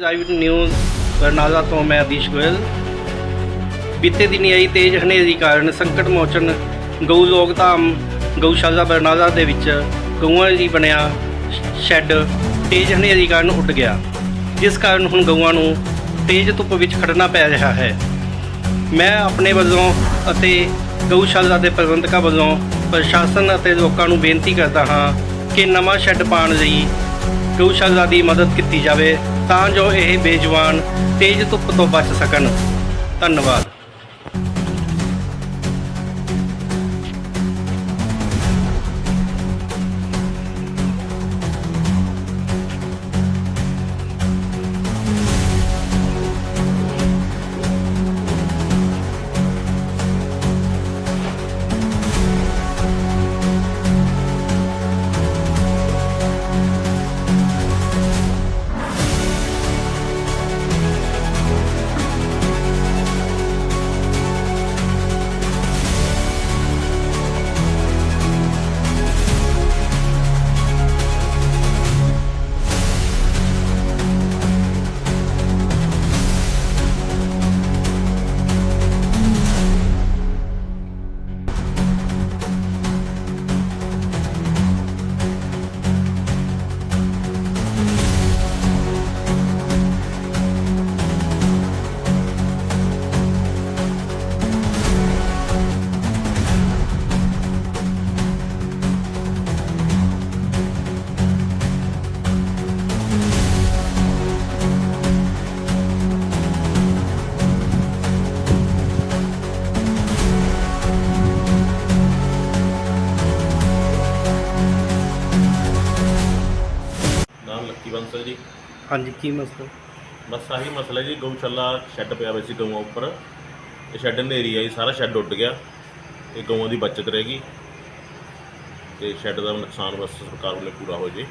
Live news Barnala ਤੋਂ ਮੈਂ ਅਦੀਸ਼ ਗੋਇਲ। ਬੀਤੇ ਦਿਨੀ ਆਈ ਤੇਜ਼ ਹਨੇਰੀ ਕਾਰਨ ਸੰਕਟ ਮੋਚਨ ਗਊ ਲੋਕ ਧਾਮ ਗਊਸ਼ਾਲਾ ਬਰਨਾਲਾ ਦੇ ਵਿੱਚ ਗਊਆਂ ਲਈ ਬਣਿਆ ਸ਼ੈੱਡ ਤੇਜ਼ ਹਨੇਰੀ ਕਾਰਨ ਉੱਡ ਗਿਆ। ਜਿਸ ਕਾਰਨ ਹੁਣ ਗਊਆਂ ਨੂੰ ਤੇਜ਼ ਧੁੱਪ ਵਿੱਚ ਖੜਨਾ ਪੈ ਰਿਹਾ ਹੈ। ਮੈਂ ਆਪਣੇ ਵੱਲੋਂ ਅਤੇ ਗਊਸ਼ਾਲਾ ਦੇ ਪ੍ਰਬੰਧਕਾਂ ਵੱਲੋਂ ਪ੍ਰਸ਼ਾਸਨ ਅਤੇ ਲੋਕਾਂ ਨੂੰ ਬੇਨਤੀ ਕਰਦਾ ਹਾਂ ਕਿ ਨਵਾਂ ਸ਼ੈੱਡ ਪਾਉਣ ਲਈ ਗਊਸ਼ਾਲਾ ਦੀ ਮਦਦ ਕੀਤੀ ਜਾਵੇ। ਤਾਂ ਜੋ ਇਹ ਬੇਜਵਾਨ ਤੇਜ਼ ਧੁੱਪ ਤੋਂ ਬਚ ਸਕਣ। ਧੰਨਵਾਦ। ਬੰਸਲ ਜੀ? ਹਾਂਜੀ ਕੀ ਮਸਲਾ? ਬਸ ਆਹੀ ਮਸਲਾ ਜੀ ਗਊਸ਼ਾਲਾ ਸ਼ੈੱਡ ਪਿਆ ਹੋਇਆ ਸੀ ਗਊਆਂ ਉੱਪਰ। ਇਹ ਸ਼ੈੱਡ ਹਨੇਰੀ ਆਈ ਸਾਰਾ ਸ਼ੈੱਡ ਉੱਡ ਗਿਆ ਇਹ ਗਊਆਂ ਦੀ ਬਚਤ ਰਹੇਗੀ ਤੇ ਸ਼ੈੱਡ ਦਾ ਨੁਕਸਾਨ ਬਸ ਸਰਕਾਰ ਵੱਲੋਂ ਪੂਰਾ ਹੋ ਜੇ।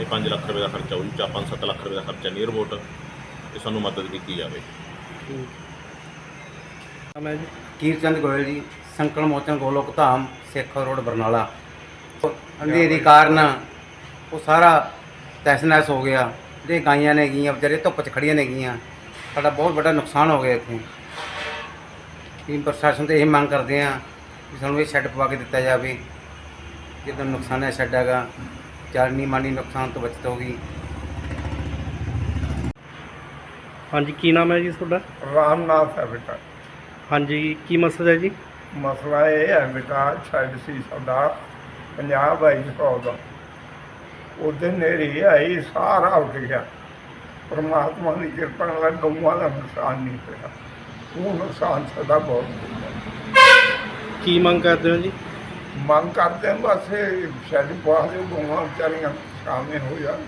ਇਹ 5 ਲੱਖ ਰੁਪਏ ਦਾ ਖਰਚਾ ਹੋਊ ਜਾਂ 5-7 ਲੱਖ ਰੁਪਏ ਦਾ ਖਰਚਾ ਨਹੀਂ ਰਿਪੋਰਟ। ਤੇ ਸਾਨੂੰ ਮਦਦ ਕੀਤੀ ਜਾਵੇ। ਮੈਂ ਜੀ ਕੀਰਚੰਦ ਗੋਇਲ ਜੀ ਸੰਕਲ ਮੋਚਨ ਗੋਲੋਕ ਧਾਮ ਸਿੱਖ ਰੋਡ ਬਰਨਾਲਾ। ਅੰਧੇਰੀ ਕਾਰਨ ਉਹ ਸਾਰਾ ਤਹਿਸ ਨਹਿਸ ਹੋ ਗਿਆ। ਜਿਹੜੇ ਗਾਈਆਂ ਨੇ ਗਈਆਂ ਵਿਚਾਰੇ ਧੁੱਪ 'ਚ ਖੜੀਆਂ ਨੇ ਗਈਆਂ ਸਾਡਾ ਬਹੁਤ ਵੱਡਾ ਨੁਕਸਾਨ ਹੋ ਗਿਆ ਇੱਥੇ। ਟੀਮ ਪ੍ਰਸ਼ਾਸਨ ਤੋਂ ਇਹ ਮੰਗ ਕਰਦੇ ਆ ਕਿ ਸਾਨੂੰ ਇਹ ਸ਼ੈੱਡ ਪਵਾ ਕੇ ਦਿੱਤਾ ਜਾਵੇ। ਜਦੋਂ ਨੁਕਸਾਨ ਹੈ ਸ਼ੈੱਡ ਹੈਗਾ ਜਾਨੀ ਮਾਨੀ ਨੁਕਸਾਨ ਤੋਂ ਬਚਤ ਹੋਗੀ ਹਾਂਜੀ ਕੀ ਨਾਮ ਹੈ ਜੀ ਤੁਹਾਡਾ? ਰਾਮਨਾਥ ਹੈ ਬੇਟਾ ਹਾਂਜੀ ਕੀ ਮਸਲਾ ਹੈ ਜੀ? ਮਸਲਾ ਇਹ ਹੈ ਬੇਟਾ ਛੱਡ ਸੀ ਸਾਡਾ 50 ਬਾਈ ਸੌ ਦਾ। ਉਹਦੇ ਨੇਰੀ ਆਈ ਸਾਰਾ ਉੱਡ ਗਿਆ। ਪਰਮਾਤਮਾ ਦੀ ਕਿਰਪਾ ਨਾਲ ਗਊਆਂ ਦਾ ਨੁਕਸਾਨ ਨਹੀਂ ਹੋਇਆ। ਉਹ ਨੁਕਸਾਨ ਸਾਡਾ ਬਹੁਤ ਕੀ ਮੰਗ ਕਰਦੇ ਹੋ ਜੀ? ਮੰਗ ਕਰਦੇ ਹਾਂ ਬਸ ਇਹ ਸ਼ੈੱਡ ਪਵਾ ਦਿਓ ਗਊਆਂ ਵਿਚਾਰੀਆਂ ਸਾਹਮਣੇ ਹੋ ਜਾਣ।